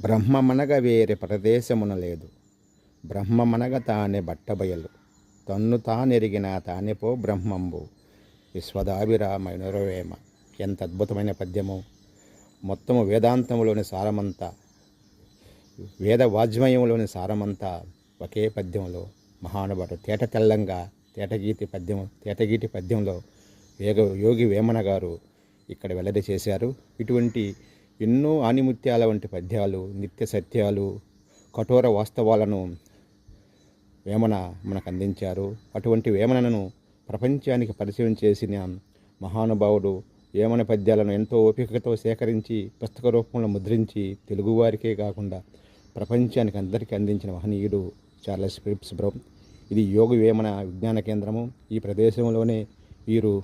బ్రహ్మమనగ వేరే ప్రదేశమున లేదు. బ్రహ్మమనగ తానే బట్టబయలు. తన్ను తానెరిగిన తానెపో బ్రహ్మంబు. విశ్వదాభిరామైనరవేమ ఎంత అద్భుతమైన పద్యము. మొత్తము వేదాంతంలోని సారమంతా వేద వాజ్మయంలోని సారమంతా ఒకే పద్యంలో మహానుభావుడు తేట తెల్లంగా తేటగీతి పద్యం తేటగీటి పద్యంలో వేగ యోగి వేమన గారు ఇక్కడ వెల్లడి చేశారు. ఇటువంటి ఎన్నో ఆనిముత్యాల వంటి పద్యాలు నిత్య సత్యాలు కఠోర వాస్తవాలను వేమన మనకు అందించారు. అటువంటి వేమనను ప్రపంచానికి పరిచయం చేసిన మహానుభావుడు వేమన పద్యాలను ఎంతో ఓపికతో సేకరించి పుస్తక రూపంలో ముద్రించి తెలుగువారికే కాకుండా ప్రపంచానికి అందరికీ అందించిన మహనీయుడు చార్లెస్ ఫిలిప్స్ బ్రౌన్ ఇది యోగ వేమన విజ్ఞాన కేంద్రము. ఈ ప్రదేశంలోనే వీరు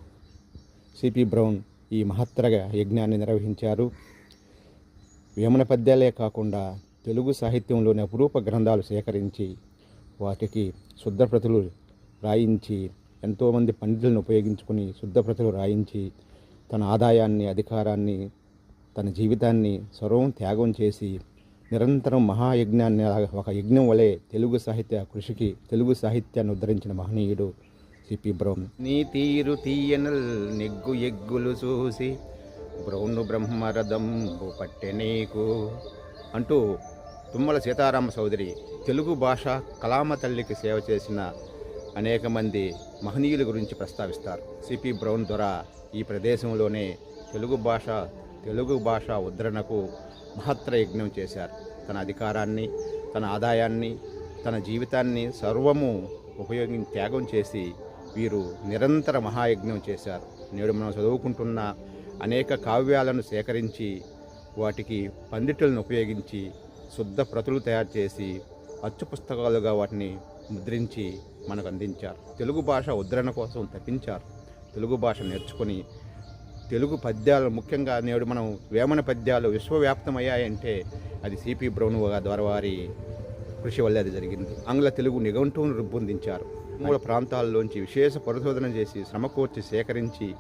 సిపి బ్రౌన్ ఈ మహత్తర యజ్ఞాన్ని నిర్వహించారు. వేమన పద్యాలే కాకుండా తెలుగు సాహిత్యంలోని అపురూప గ్రంథాలు సేకరించి వాటికి శుద్ధప్రతులు రాయించి ఎంతోమంది పండితులను ఉపయోగించుకుని శుద్ధప్రతులు రాయించి తన ఆదాయాన్ని అధికారాన్ని తన జీవితాన్ని సర్వం త్యాగం చేసి నిరంతరం మహాయజ్ఞాన్ని ఒక యజ్ఞం వలె తెలుగు సాహిత్య కృషికి తెలుగు సాహిత్యాన్ని ఉద్ధరించిన మహనీయుడు సిపి బ్రౌన్ నీ తీరు తీయనల్ నెగ్గు ఎగ్గులు చూసి బ్రౌను బ్రహ్మరథం పట్టె నీకు అంటూ తుమ్మల సీతారామ చౌదరి తెలుగు భాష కలామ తల్లికి సేవ చేసిన అనేక మంది మహనీయుల గురించి ప్రస్తావిస్తారు. సిపి బ్రౌన్ ద్వారా ఈ ప్రదేశంలోనే తెలుగు భాష తెలుగు భాష ఉద్ధరణకు మహత్తర యజ్ఞం చేశారు. తన అధికారాన్ని తన ఆదాయాన్ని తన జీవితాన్ని సర్వము ఉపయోగి త్యాగం చేసి వీరు నిరంతర మహాయజ్ఞం చేశారు. నేడు మనం చదువుకుంటున్న అనేక కావ్యాలను సేకరించి వాటికి పండితులను ఉపయోగించి శుద్ధ ప్రతులు తయారు చేసి అచ్చు పుస్తకాలుగా వాటిని ముద్రించి మనకు అందించారు. తెలుగు భాష ఉద్ధరణ కోసం తప్పించారు. తెలుగు భాష నేర్చుకొని తెలుగు పద్యాలు ముఖ్యంగా నేడు మనం వేమన పద్యాలు విశ్వవ్యాప్తమయ్యాయంటే అది సిపి బ్రౌన్ ద్వారా వారి కృషి వల్లే అది జరిగింది. ఆంగ్ల తెలుగు నిఘంటువును రూపొందించారు. మూల ప్రాంతాల్లోంచి విశేష పరిశోధన చేసి శ్రమకూర్చి సేకరించి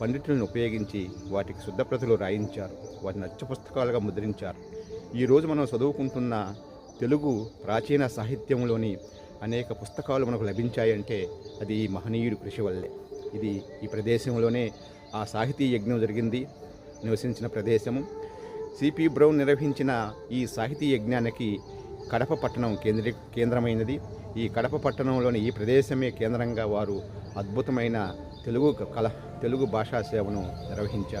పండితులను ఉపయోగించి వాటికి శుద్ధప్రతులు రాయించారు. వాటిని అచ్చు పుస్తకాలుగా ముద్రించారు. ఈరోజు మనం చదువుకుంటున్న తెలుగు ప్రాచీన సాహిత్యంలోని అనేక పుస్తకాలు మనకు లభించాయంటే అది ఈ మహనీయుడి కృషి వల్లే. ఇది ఈ ప్రదేశంలోనే ఆ సాహితీ యజ్ఞం జరిగింది. నివసించిన ప్రదేశము. సిపి బ్రౌన్ నిర్వహించిన ఈ సాహితీ యజ్ఞానికి కడప పట్టణం కేంద్రీ కేంద్రమైనది. ఈ కడప పట్టణంలోని ఈ ప్రదేశమే కేంద్రంగా వారు అద్భుతమైన తెలుగు కళ తెలుగు భాషా సేవను నిర్వహించారు.